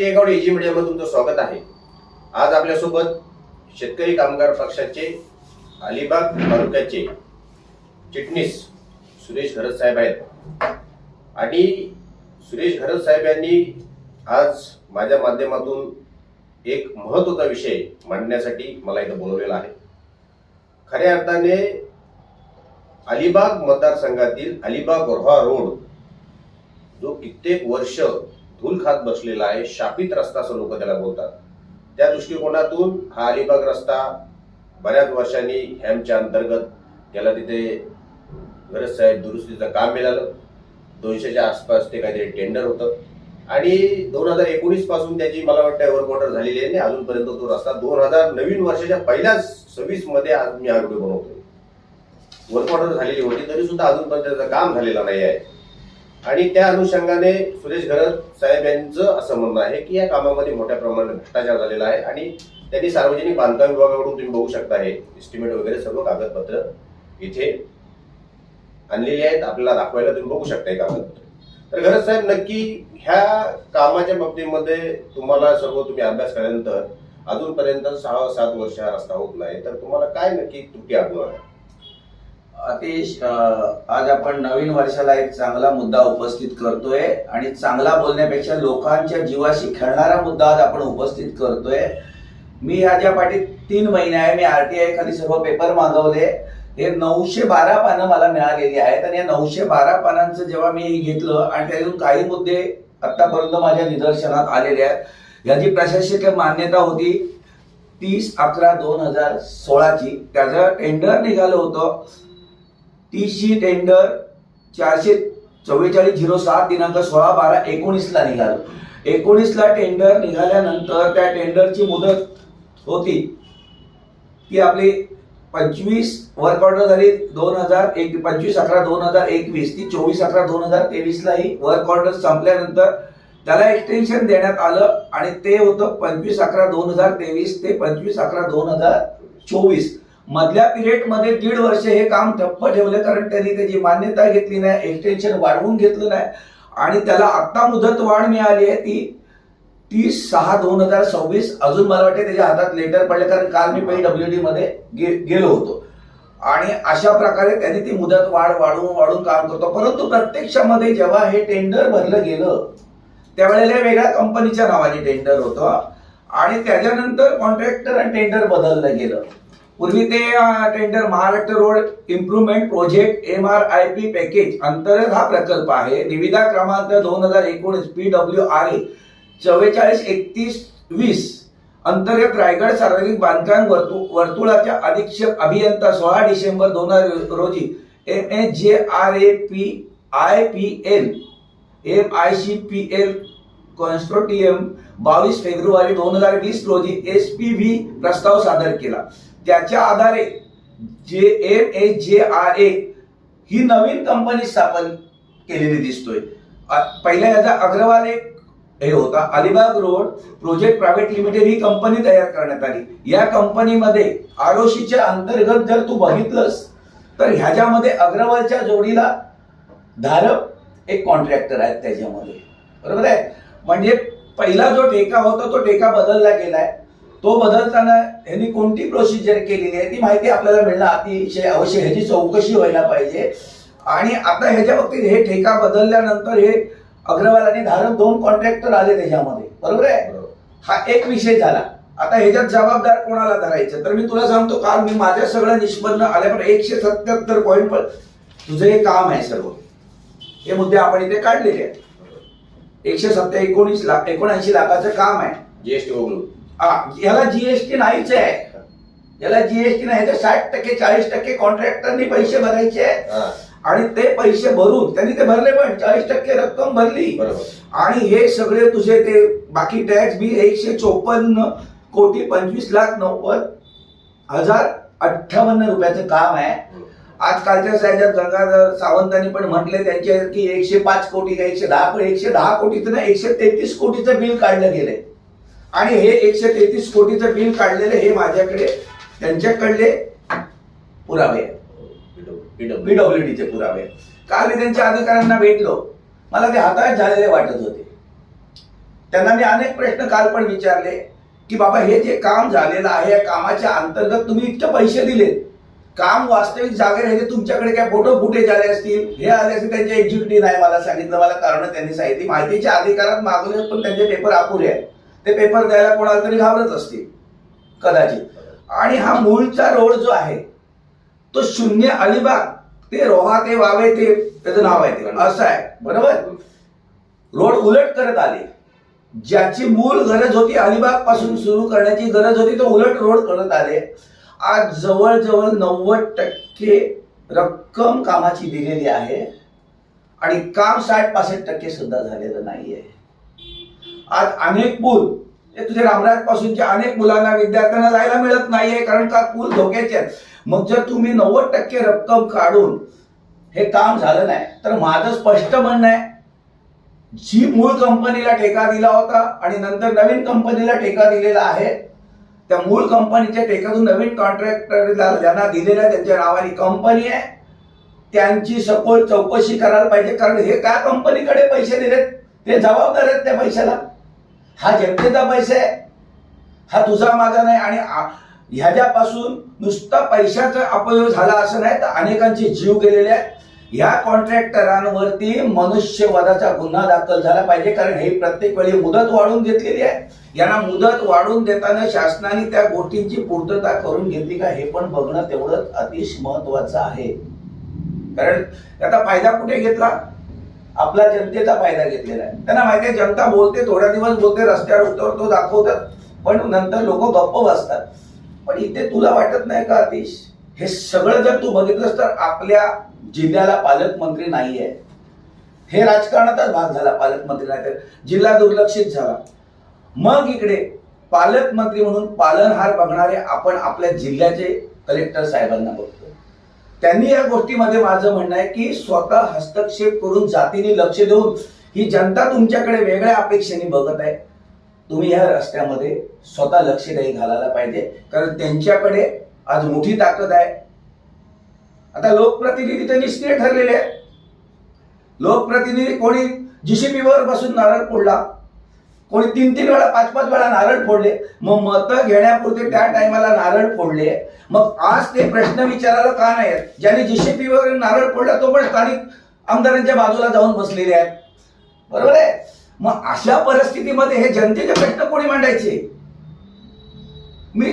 जयगावडे ag मीडियामध्ये तुमचं स्वागत आहे. आज आपल्यासोबत शेतकरी कामगार पक्षाचे अलिबाग तालुक्याचे चिटणीस सुरेश घरत साहेब आहेत. आणि सुरेश घरत साहेब यांनी आज माझ्या माध्यमातून एक महत्त्वाचा विषय मांडण्यासाठी मला इथं बोलवलेला आहे. खऱ्या अर्थाने अलिबाग मतदारसंघातील अलिबाग रोहा रोड जो कित्येक वर्ष धूल खात बसलेला आहे शापित रस्ता असं लोक त्याला बोलतात. त्या दृष्टिकोनातून हा अलिबाग रस्ता बऱ्याच वर्षांनी हॅमच्या अंतर्गत त्याला तिथे गरज साहेब दुरुस्तीचं काम मिळालं. दोनशेच्या आसपास ते काहीतरी टेंडर होतं. आणि दोन हजार एकोणीसपासून त्याची मला वाटतं वर्क ऑर्डर झालेली आहे. अजूनपर्यंत तो रस्ता दोन हजार नवीन वर्षाच्या पहिल्याच सव्वीसमध्ये आज मी हा व्हिडिओ बनवतोय. वर्क ऑर्डर झालेली होती तरी सुद्धा अजूनपर्यंत त्याचं काम झालेलं नाही आहे. आणि त्या अनुषंगाने सुरेश घरत साहेब यांचं असं म्हणणं आहे की या कामामध्ये मोठ्या प्रमाणात भ्रष्टाचार झालेला आहे आणि त्यांनी सार्वजनिक बांधकाम विभागाकडून तुम्ही बघू शकता हे एस्टिमेट वगैरे सर्व कागदपत्र इथे आणलेली आहेत. आपल्याला दाखवायला तुम्ही बघू शकता हे कागदपत्र. तर घरत साहेब नक्की ह्या कामाच्या बाबतीमध्ये तुम्हाला सर्व तुम्ही अभ्यास केल्यानंतर अजूनपर्यंत सहा सात वर्ष हा रस्ता होत नाही. तर तुम्हाला काय नक्की त्रुटी आढळून आल्या अतिश आज आपण नवीन वर्षाला एक चांगला मुद्दा उपस्थित करतोय आणि चांगला बोलण्यापेक्षा लोकांच्या जीवाशी खेळणारा मुद्दा आज आपण उपस्थित करतोय. मी ह्याच्या पाठीत तीन महिने आहे मी आरटीआय खाली सर्व पेपर मागवले. हे नऊशे बारा पानं मला मिळालेली आहेत आणि या नऊशे बारा पानांचं जेव्हा मी घेतलं आणि त्यातून काही मुद्दे आतापर्यंत माझ्या निदर्शनात आलेले आहेत. याची प्रशासकीय मान्यता होती. तीस अकरा दोन हजार सोळाची त्याचं टेंडर निघालं होतं. तीसची टेंडर चारशे चव्वेचाळीस झिरो सात दिनांक सोळा बारा एकोणीसला निघालं. एकोणीसला टेंडर निघाल्यानंतर त्या टेंडरची मुदत होती. ती आपली पंचवीस वर्क ऑर्डर झाली दोन हजार एक पंचवीस अकरा दोन हजार एकवीस ती चोवीस अकरा दोन हजार तेवीसला ही वर्क ऑर्डर संपल्यानंतर त्याला एक्सटेन्शन देण्यात आलं आणि ते होतं पंचवीस अकरा दोन हजार तेवीस ते पंचवीस अकरा दोन हजार चोवीस. मधल्या पिरियडमध्ये दीड वर्ष हे काम ठप्प ठेवलं कारण त्यांनी त्याची मान्यता घेतली नाही एक्सटेन्शन वाढवून घेतलं नाही. आणि त्याला आत्ता मुदत वाढ मिळाली आहे ती तीस सहा दोन हजार सव्वीस. अजून मला वाटते त्याच्या हातात लेटर पडले कारण काल मी पी डब्ल्यू डी मध्ये गे- गेलो होतो. आणि अशा प्रकारे त्यांनी ती मुदत वाढ वाढवून वाढवून काम करतो. परंतु प्रत्यक्षामध्ये जेव्हा हे टेंडर भरलं गेलं त्यावेळेला वेगळ्या कंपनीच्या नावाने टेंडर होतं. आणि त्याच्यानंतर कॉन्ट्रॅक्टर आणि टेंडर बदललं गेलं. पूर्वी ते tender Maharashtra road improvement project M R I P package अंतर्गत हा प्रकल्प आहे. निविदा क्रमांक दोन हजार एकोणीस पी डब्ल्यू आर ए चव्वेचाळीस एकतीस वीस अंतर्गत रायगड सार्वजनिक बांधकाम वर्तु वर्तुळाच्या अधीक्षक अभियंता सोळा डिसेंबर दोन हजार रोजी M H J R A P I P L M I C P L consortium बावीस फेब्रुवारी दोन हजार वीस रोजी एस पी व्ही प्रस्ताव सादर केला. त्याच्या आधारे जे M H J R A ही नवीन कंपनी स्थापन केलेली दिसतोय. पहिला पहिल्या याचा अग्रवाल एक हे होता Alibag road project private limited ही कंपनी तयार करण्यात आली. या कंपनीमध्ये आरोशीच्या अंतर्गत जर तू बघितलंस तर ह्याच्यामध्ये अग्रवालच्या जोडीला धारक एक कॉन्ट्रॅक्टर आहेत त्याच्यामध्ये. बरोबर आहे? म्हणजे पहिला जो ठेका होता तो ठेका बदलला गेलाय. तो बदलताना यांनी कोणती प्रोसिजर केलेली आहे ती माहिती आपल्याला मिळणं अतिशय आवश्यक ह्याची चौकशी व्हायला पाहिजे. आणि आता ह्याच्या बाबतीत हे ठेका बदलल्यानंतर हे अग्रवाल आणि धारक दोन कॉन्ट्रॅक्टर आले त्याच्यामध्ये. बरोबर आहे. हा एक विषय झाला. आता ह्याच्यात जबाबदार कोणाला धरायचं? तर मी तुला सांगतो काल मी माझ्या सगळं निष्पन्न आल्या पण एकशे सत्याहत्तर पॉईंट पण तुझं हे काम आहे सर्व. हे मुद्दे आपण इथे काढलेले आहेत. एकशे सत्तर एकोणीस लाख एकोणऐंशी लाखाचं काम आहे. जीएसटी वगळून. याला जीएसटी नाहीच आहे. याला जीएसटी नाही तर साठ टक्के चाळीस टक्के कॉन्ट्रॅक्टरनी पैसे भरायचे. आणि ते पैसे भरून त्यांनी ते भरले पण चाळीस टक्के रक्कम भरली. बरोबर. आणि हे सगळे तुझे ते बाकी टॅक्स बी एकशे चोपन्न कोटी पंचवीस लाख नव्वद हजार अठ्ठावन्न रुपयाचं काम आहे. आजकालच्या साह्याच्यात गंगाधर सावंतांनी पण म्हटले त्यांचे की एकशे पाच कोटी का एकशे दहा एकशे दहा कोटीचं ना एकशे तेहतीस कोटीचं बिल काढलं गेलंय. आणि हे एकशे तेहतीस कोटीचं बिल काढलेलं हे माझ्याकडे त्यांच्याकडले पुरावे आहेत. PW. पीडब्ल्यूडीचे पुरावे काल मी त्यांच्या अधिकाऱ्यांना भेटलो. मला ते हाताळत झालेले वाटत होते. त्यांना मी अनेक प्रश्न काल पण विचारले की बाबा हे जे काम झालेलं आहे या कामाच्या अंतर्गत तुम्ही इतके पैसे दिले काम वास्तविक जागेवर आहे ते तुमच्याकडे काय फोटो फुटेज आले असतील? हे आले असतील त्यांच्या एक्झिक्युटिव्ह नाही मला सांगितलं. मला कारण त्यांनी सांगितली. माहितीच्या अधिकारात मागवले पण त्यांचे पेपर अपुरे आहेत. ते पेपर द्यायला कोणाला तरी घाबरत असतील कदाचित. आणि हा मूळचा रोड जो आहे तो शून्य अलिबाग ते रोहा ते वावे ते त्याचं नाव आहे ते असं आहे. बरोबर? रोड उलट करत आले. ज्याची मूळ गरज होती अलिबागपासून सुरू करण्याची गरज होती तो उलट रोड करत आले. आज जवळजवळ नव्वद टक्के रक्कम कामाची दिलेली आहे. आणि काम साठ पासष्ट टक्के सुद्धा झालेलं नाहीये. आज अनेक पूल हे तुझे रामराज पासूनच्या अनेक मुलांना विद्यार्थ्यांना जायला मिळत नाहीये कारण का पूल धोक्याचे आहेत. मग जर तुम्ही नव्वद टक्के रक्कम काढून हे काम झालं नाही तर माझं स्पष्ट म्हणणं आहे जी मूळ कंपनीला ठेका दिला होता आणि नंतर नवीन कंपनीला ठेका दिलेला आहे त्या मूळ कंपनीच्या ठेक्यातून नवीन कॉन्ट्रॅक्टरला ज्यांना दिलेल्या त्यांच्या नावाने कंपनी आहे त्यांची सखोल चौकशी करायला पाहिजे कारण हे काय कंपनीकडे पैसे दिलेत? ते जबाबदार आहेत त्या पैशाला. हा जनतेचा पैसा आहे. हा तुझा माझा नाही आणि आ- ह्याच्यापासून नुसता पैशाचा अपयोग झाला असं नाही तर अनेकांचे जीव गेलेले आहेत. ह्या कॉन्ट्रॅक्टरांवरती मनुष्यवादाचा गुन्हा दाखल झाला पाहिजे कारण हे प्रत्येक वेळी मुदत वाढवून घेतलेली आहे. यांना मुदत वाढून देताना शासनाने त्या गोष्टींची पूर्तता करून घेतली का हे पण बघणं तेवढंच अतिशय महत्वाचं आहे. कारण त्याचा फायदा कुठे घेतला? आपला जनतेचा फायदा घेतलेला आहे. त्यांना माहिती आहे जनता बोलते थोड्या दिवस बोलते रस्त्यावर उतरतो दाखवतात. पण नंतर लोक गप्प बसतात. पण इथे तुला वाटत नाही का अतिश हे सगळं जर तू बघितलंस तर आपल्या जिल्ह्याला पालकमंत्री नाही आहे. हे राजकारणाचाच भाग झाला पालकमंत्री नाही तर. जिल्हा दुर्लक्षित झाला. मग इकडे पालकमंत्री म्हणून पालनहार बघणारे आपण आपल्या जिल्ह्याचे कलेक्टर साहेबांना बघतो. त्यांनी या गोष्टीमध्ये माझं म्हणणं आहे की स्वतः हस्तक्षेप करून जातीने लक्ष देऊन ही जनता तुमच्याकडे वेगळ्या अपेक्षेने बघत आहे. तुम्ही ह्या रस्त्यामध्ये स्वतः लक्ष द्यायला घालायला पाहिजे. कारण त्यांच्याकडे आज मोठी ताकद आहे. आता लोकप्रतिनिधी तर निष्क्रिय ठरलेले आहेत. लोकप्रतिनिधी कोणी? जीसीपीवर बसून नारळ फोडला. कोणी तीन तीन वेळा पाच पाच वेळा नारळ फोडले. मग मतं घेण्यापुरते त्या टायमाला नारळ फोडले. मग आज ते प्रश्न विचारायला का नाही आहेत ज्यांनी जीसीपी नारळ फोडला तो पण स्थानिक आमदारांच्या बाजूला जाऊन बसलेले आहेत. बरोबर आहे? मग अशा परिस्थितीमध्ये हे जनतेचे प्रश्न कोणी मांडायचे? मी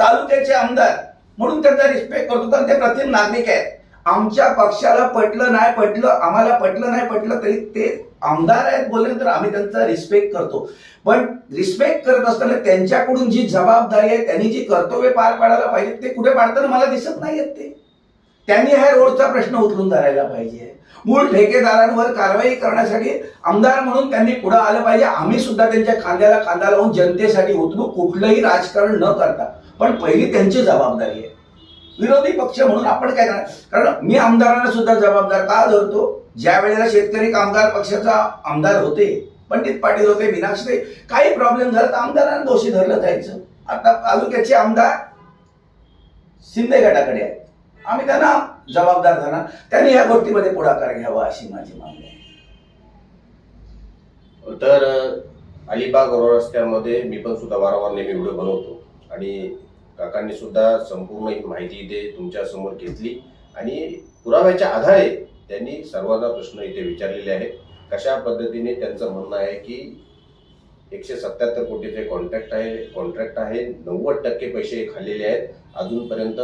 तालुक्याचे आमदार म्हणून त्यांचा रिस्पेक्ट करतो कारण ते प्रथम नागरिक आहेत. आमच्या पक्षाला पटलं नाही पटलं आम्हाला पटलं नाही पटलं तरी ते आमदार आहेत बोलले तर आम्ही त्यांचा रिस्पेक्ट करतो. पण रिस्पेक्ट करत असताना त्यांच्याकडून जी जबाबदारी आहे त्यांनी जी कर्तव्य पार पाडायला पाहिजे ते कुठे पाडताना मला दिसत नाही आहेत ते. त्यांनी ह्या रोडचा प्रश्न उचलून धरायला पाहिजे. मूळ ठेकेदारांवर कारवाई करण्यासाठी आमदार म्हणून त्यांनी पुढे आलं पाहिजे. आम्ही सुद्धा त्यांच्या खांद्याला खांदा लावून जनतेसाठी उतरू कुठलंही राजकारण न करता. पण पहिली त्यांची जबाबदारी आहे. विरोधी पक्ष म्हणून आपण काय करणार? कारण मी आमदारांना सुद्धा जबाबदार का धरतो? ज्या वेळेला शेतकरी कामगार पक्षाचा आमदार होते पंडित पाटील होते मीनाक्षी काही प्रॉब्लेम झाला तर आमदारांना दोषी धरलं जायचं. आता तालुक्याचे आमदार शिंदे गटाकडे आहेत. आम्ही त्यांना जबाबदार धरणार. त्यांनी या गोष्टीमध्ये पुढाकार घ्यावा अशी माझी मागणी आहे. तर अलिबाग रोड रस्त्यामध्ये मी पण सुद्धा वारंवार नेहमी व्हिडिओ बनवतो. आणि काकांनी सुद्धा संपूर्ण ही माहिती इथे तुमच्यासमोर घेतली. आणि पुराव्याच्या आधारे त्यांनी सर्वांना प्रश्न इथे विचारलेले आहेत. कशा पद्धतीने त्यांचं म्हणणं आहे की एकशे सत्याहत्तर कोटीचे कॉन्ट्रॅक्ट आहे कॉन्ट्रॅक्ट आहे नव्वद टक्के पैसे खाल्लेले आहेत. अजूनपर्यंत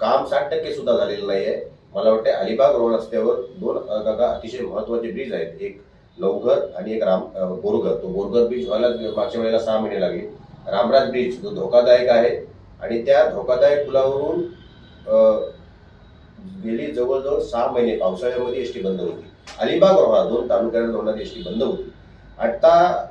काम साठ टक्के सुद्धा झालेलं नाही आहे मला वाटते अलिबाग रोड रस्त्यावर दोन जागा काका अतिशय महत्त्वाचे ब्रिज आहेत. एक लवघर आणि एक राम बोरघर. तो बोरघर ब्रिज व्हायला मागच्या वेळेला सहा महिने लागले. रामराज ब्रिज जो धोकादायक आहे आणि त्या धोकादायक पुलावरून गेली जवळजवळ सहा महिने पावसाळ्यामध्ये एस टी बंद होती. अलिबाग रोहा दोन तालुक्याला जोडणारी एस टी बंद होती. आता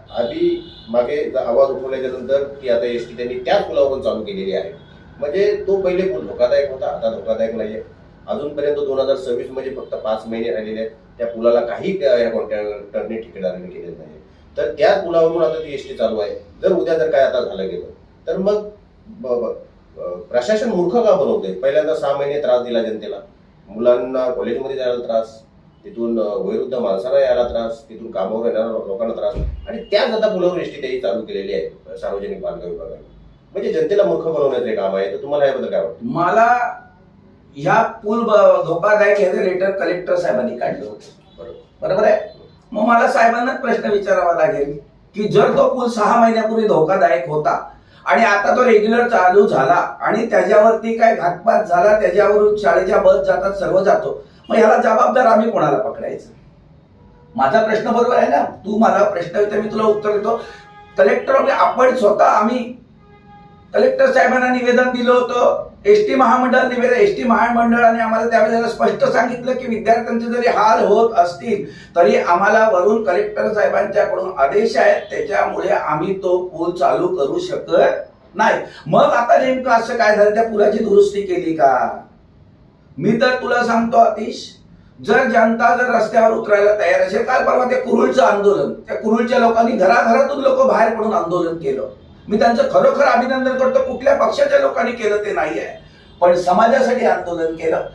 आधी मागे आवाज उठवल्याच्यानंतर की आता एस टी त्यांनी त्याच पुलावरून चालू केलेली आहे. म्हणजे तो पहिले पूल धोकादायक होता आता धोकादायक नाही आहे अजूनपर्यंत दोन हजार सव्वीस म्हणजे फक्त पाच महिने राहिलेले आहेत. त्या पुलाला काही या कॉन्ट्रॅक्टरने ठेकेदाराने केलेलं नाही तर त्या पुलावरून आता ती एस टी चालू आहे. जर उद्या जर काय आता झालं गेलं तर मग ब- प्रशासन मूर्ख का बनवते? पहिल्यांदा सहा महिने त्रास दिला जनतेला. मुलांना कॉलेजमध्ये जायला त्रास तिथून वयोवृद्ध माणसांना यायला त्रास तिथून कामावर येणाऱ्या लोकांना त्रास. आणि त्याच आता पुलावर एसटी त्यांनी चालू केलेली आहे सार्वजनिक बांधकाम विभागाने. म्हणजे जनतेला मूर्ख बनवण्याचं काम आहे. तर तुम्हाला याबद्दल काय वाटतं? मला ह्या पूल धोकादायक ह्याचं लेटर कलेक्टर साहेबांनी काढलं होतं. बरोबर. बरोबर आहे? मग मला साहेबांनाच प्रश्न विचारावा लागेल की जर तो पूल सहा महिन्यापूर्वी धोकादायक होता आणि आता तो रेग्युलर चालू झाला आणि त्याच्यावरती काय घातपात झाला त्याच्यावरून शाळेच्या बस जातात सर्व जातो. मग ह्याला जबाबदार आम्ही कोणाला पकडायचं? माझा प्रश्न बरोबर आहे ना? तू मला प्रश्न विचार मी तुला उत्तर देतो. कलेक्टर म्हणजे आपण स्वतः आम्ही कलेक्टर साहेबांना निवेदन दिलं होतं. एस टी महामंडळ निवेदन एस टी महामंडळाने आम्हाला त्यावेळेला स्पष्ट सांगितलं की विद्यार्थ्यांचे जरी हाल होत असतील तरी आम्हाला वरून कलेक्टर साहेबांच्याकडून आदेश आहेत. त्याच्यामुळे आम्ही तो पूल चालू करू शकत नाही. मग आता नेमकं असं काय झालं? त्या पुलाची दुरुस्ती केली का? मी तर तुला सांगतो अतिश जर जनता जर रस्त्यावर उतरायला तयार असेल काल परवा ते कुरुळचं आंदोलन त्या कुरुळच्या लोकांनी घराघरातून लोक बाहेर पडून आंदोलन केलं. मी त्यांचं खरोखर अभिनंदन करतो. कुठल्या पक्षाच्या लोकांनी केलं ते नाही आहे पण समाजासाठी आंदोलन केलं.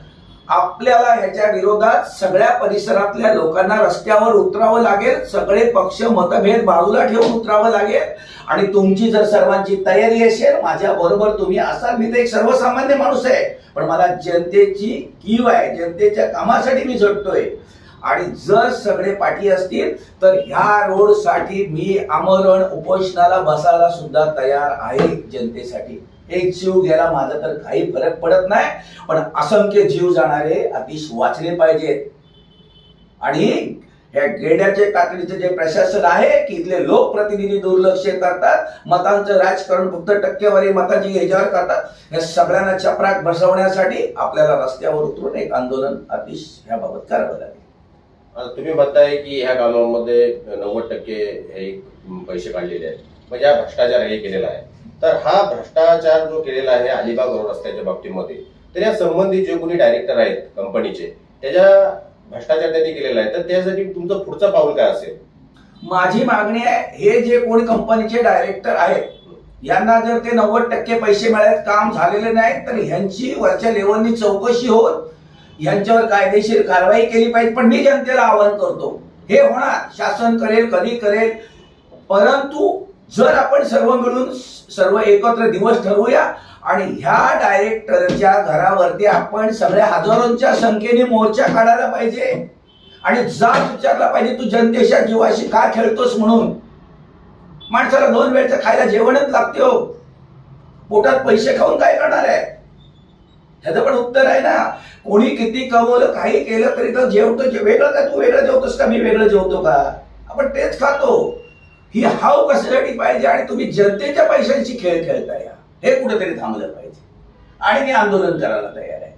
आपल्याला ह्याच्या विरोधात सगळ्या परिसरातल्या लोकांना रस्त्यावर उतरावं लागेल. सगळे पक्ष मतभेद बाजूला ठेवून उतरावं लागेल. आणि तुमची जर सर्वांची तयारी असेल माझ्या बरोबर तुम्ही असाल. मी तर एक सर्वसामान्य माणूस आहे. पण मला जनतेची कीव आहे. जनतेच्या कामासाठी मी झटतोय. आणि जर सगळे पाठी असतील तर ह्या रोडसाठी मी आमरण उपोषणाला बसायला सुद्धा तयार आहे जनतेसाठी. एक जीव घ्यायला माझा तर काही फरक पडत नाही पण असंख्य जीव जाणारे अतिश वाचले पाहिजेत. आणि या गेड्याचे कातडीचे जे प्रशासन आहे की इथले लोकप्रतिनिधी दुर्लक्ष करतात मतांचं राजकारण फक्त टक्केवारी मताची ह्याच्यावर करतात या सगळ्यांना चपराक बसवण्यासाठी आपल्याला रस्त्यावर उतरून एक आंदोलन अतिश ह्याबाबत करावं लागेल. आता तुम्ही म्हणताय की ह्या कामामध्ये नव्वद टक्के हे पैसे काढलेले आहेत. म्हणजे हा भ्रष्टाचार हे केलेला आहे. तर हा भ्रष्टाचार जो केलेला आहे अलिबाग रोड रस्त्याच्या बाबतीमध्ये तर या संबंधित जे कोणी डायरेक्टर आहेत कंपनीचे त्याच्या भ्रष्टाचार त्यांनी केलेला आहे. तर त्यासाठी तुमचं पुढचं पाऊल काय असेल? माझी मागणी आहे हे जे कोणी कंपनीचे डायरेक्टर आहेत यांना जर ते नव्वद टक्के पैसे मिळाले काम झालेले नाही तर ह्यांची वरच्या लेवलनी चौकशी होऊन यांच्यावर कायदेशीर कारवाई केली पाहिजे पण मी जनतेला आवाहन करतो हे होणार शासन करेल कधी करेल परंतु जर आपण सर्व मिळून सर्व एकत्र दिवस ठरवूया आणि ह्या डायरेक्टरच्या घरावरती आपण सगळ्या हजारोंच्या संख्येने मोर्चा काढायला पाहिजे आणि जात विचारला पाहिजे तू जनतेच्या जीवाशी का खेळतोस म्हणून? माणसाला दोन वेळचं खायला जेवणच लागते हो. पोटात पैसे खाऊन काय करणार आहे? ह्याचं पण उत्तर आहे ना. कोणी किती कमवलं काही केलं तरी तर जेवतो जे- वेगळं का तू वेगळं जेवतोस का मी वेगळं जेवतो का? आपण तेच खातो. ही हाव कशासाठी पाहिजे आणि तुम्ही जनतेच्या पैशांशी खेळ खेळताय. हे कुठेतरी थांबलं पाहिजे. आणि मी आंदोलन करायला तयार आहे.